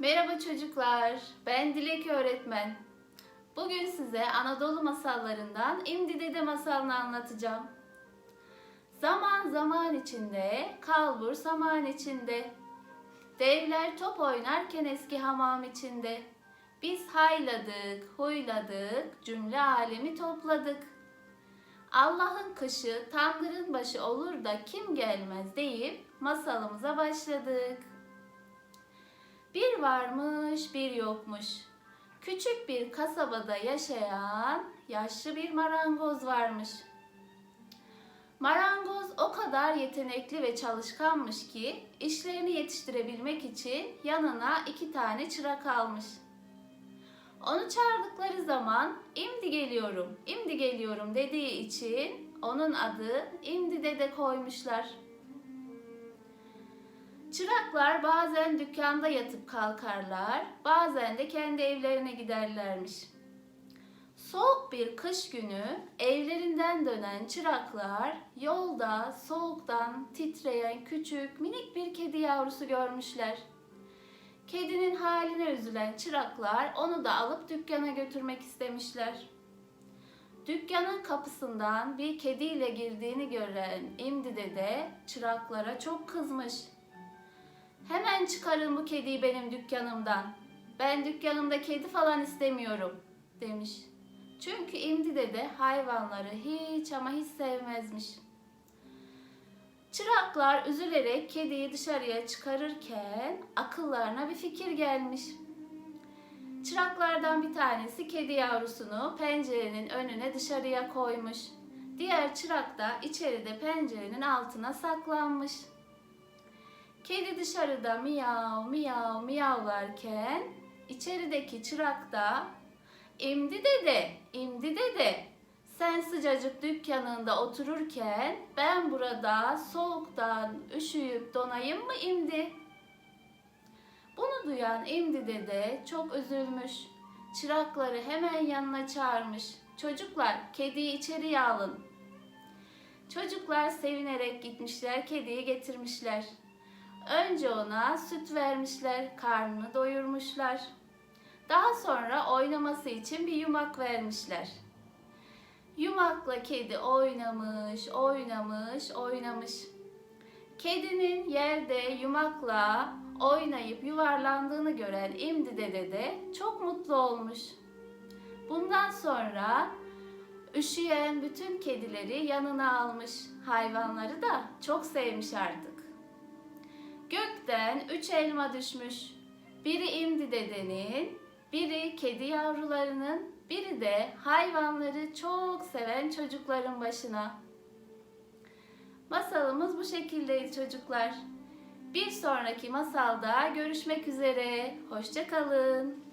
Merhaba çocuklar, ben Dilek öğretmen. Bugün size Anadolu masallarından İmdi Dede masalını anlatacağım. Zaman zaman içinde, kalbur saman içinde. Devler top oynarken eski hamam içinde. Biz hayladık, huyladık, cümle alemi topladık. Allah'ın kışı, Tangır'ın başı olur da kim gelmez deyip masalımıza başladık. Bir varmış, bir yokmuş. Küçük bir kasabada yaşayan yaşlı bir marangoz varmış. Marangoz o kadar yetenekli ve çalışkanmış ki işlerini yetiştirebilmek için yanına iki tane çırak almış. Onu çağırdıkları zaman imdi geliyorum, imdi geliyorum dediği için onun adı imdi dede koymuşlar. Çıraklar bazen dükkanda yatıp kalkarlar, bazen de kendi evlerine giderlermiş. Soğuk bir kış günü evlerinden dönen çıraklar yolda soğuktan titreyen küçük minik bir kedi yavrusu görmüşler. Kedinin haline üzülen çıraklar onu da alıp dükkana götürmek istemişler. Dükkanın kapısından bir kediyle girdiğini gören İmdi dede çıraklara çok kızmış. Hemen çıkarın bu kediyi benim dükkanımdan. Ben dükkanımda kedi falan istemiyorum demiş. Çünkü İmdi dede hayvanları hiç ama hiç sevmezmiş. Çıraklar üzülerek kediyi dışarıya çıkarırken akıllarına bir fikir gelmiş. Çıraklardan bir tanesi kedi yavrusunu pencerenin önüne dışarıya koymuş. Diğer çırak da içeride pencerenin altına saklanmış. Kedi dışarıda miyav miyav miyavlarken içerideki çırak da imdi dede, imdi dede sen sıcacık dükkanında otururken ben burada soğuktan üşüyüp donayım mı imdi? Bunu duyan imdi dede çok üzülmüş. Çırakları hemen yanına çağırmış. Çocuklar kediyi içeriye alın. Çocuklar sevinerek gitmişler kediyi getirmişler. Önce ona süt vermişler, karnını doyurmuşlar. Daha sonra oynaması için bir yumak vermişler. Yumakla kedi oynamış, oynamış, oynamış. Kedinin yerde yumakla oynayıp yuvarlandığını gören İmdi dede de çok mutlu olmuş. Bundan sonra üşüyen bütün kedileri yanına almış. Hayvanları da çok sevmiş artık. Gökten üç elma düşmüş. Biri İmdi dedenin, biri kedi yavrularının, biri de hayvanları çok seven çocukların başına. Masalımız bu şekildeydi çocuklar. Bir sonraki masalda görüşmek üzere. Hoşça kalın.